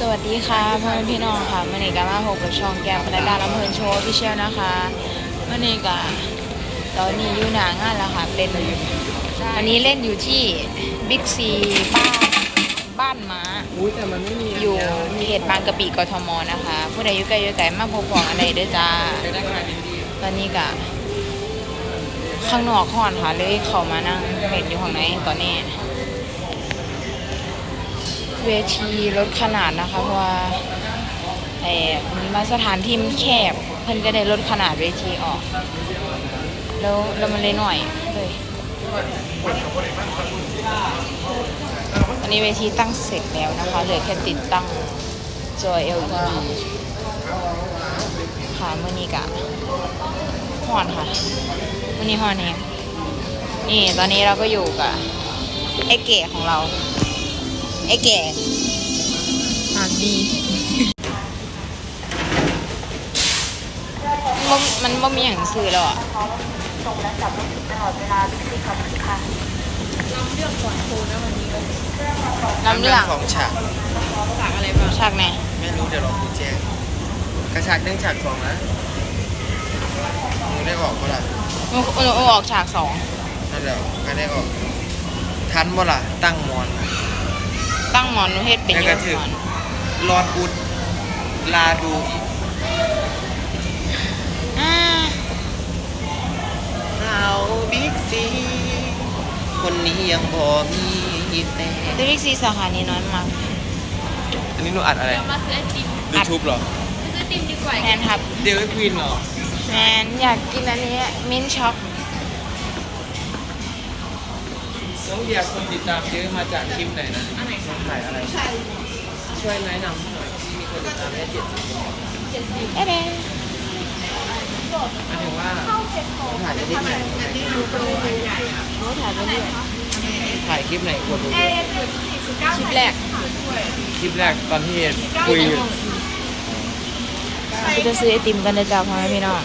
สวัสดีค่ะพ่อแม่พี่น้องค่ะมื่อนี้ก็มาพบกับช่องแก้มพนัดดาลำเพลินโชว์พิเชียนะคะมื่อนี้ก็ตอนนี้อยู่หนางานแล้วค่ะเป็นวันนี้เล่นอยู่ที่บิ๊กซีบ้านบ้านม้าอุ้ยแต่มันไม่มีอยู่เขตบางกะปิกทมนะคะ ผู้ใดอยู่ใกล้อยู่ไกลมาพบของอะไรเด้อจ้าเป็นนักข่าวดีตอนนี้ก็ข้างนอกห้อนค่ะเลยเข้ามานั่งเห็นอยู่ข้างในตอนนี้ เวทีลดขนาดนะคะเพราะว่าไอ้มาสถานที่มันแคบ เพิ่นก็ได้ลดขนาดเวทีออก แล้วแล้วมันเลยหน่อยเลยตอนนี้เวทีตั้งเสร็จแล้วนะคะเหลือแค่ติดตั้งจอ LED ค่ะมื่อนี้กะหอนค่ะมื่อนี้หอนเองนี่ตอนนี้เราก็อยู่กับไอเก๋ของเรา ไอ้แก่ปากดีมันมันบ่มีอย่างซื้อแล้วอะส่งแล้วจับรถตลอดเวลาที่ขับค่ะน้ำเรื่องก่อนโคนะวันนี้น้ำเรื่องสองฉากฉากอะไรบ้างฉากไหนไม่รู้เดี๋ยวลองดูแจ้งกระฉากหนึ่งฉากสองนะมึงได้ออกเมื่อไหร่มันมันออกฉากสองนั่นแหละไม่ได้ออก ทันเมื่อไหร่ตั้งมอน ตั้งหมอนหนูเฮ็ดเป็นอแล้วยู่ก็ถึงหมอนรอนอุดลาดูอีกอ่าสาวบิ๊กซีคนนี้ยังพอมีแต่เดวิกซีสาขานี้น้อยมากอันนี้หนูอัดอะไรมาซื้อไอติมยูทูบเหรอซื้อไอติมดีกว่าแมนครับ เดวิดควีนเหรอ แมนอยากกินอันนี้มิ้นท์ช็อก น้องเดียคนติดตามเยอะมาจากคลิปไหนนะอันไหนถ่ายอะไรช่วยแนะนำหน่อยที่มีคนติดตามได้เจ็ดสิบเอ๊ะเด้หมายถึงว่าถ่ายได้ที่ไหนโน้ตถ่ายไปเรื่อยถ่ายคลิปไหนกดดูคลิปแรก คลิปแรกตอนที่คุยอยู่เราจะซื้อไอติมกันนะจ๊ะพ่อแม่พี่น้อง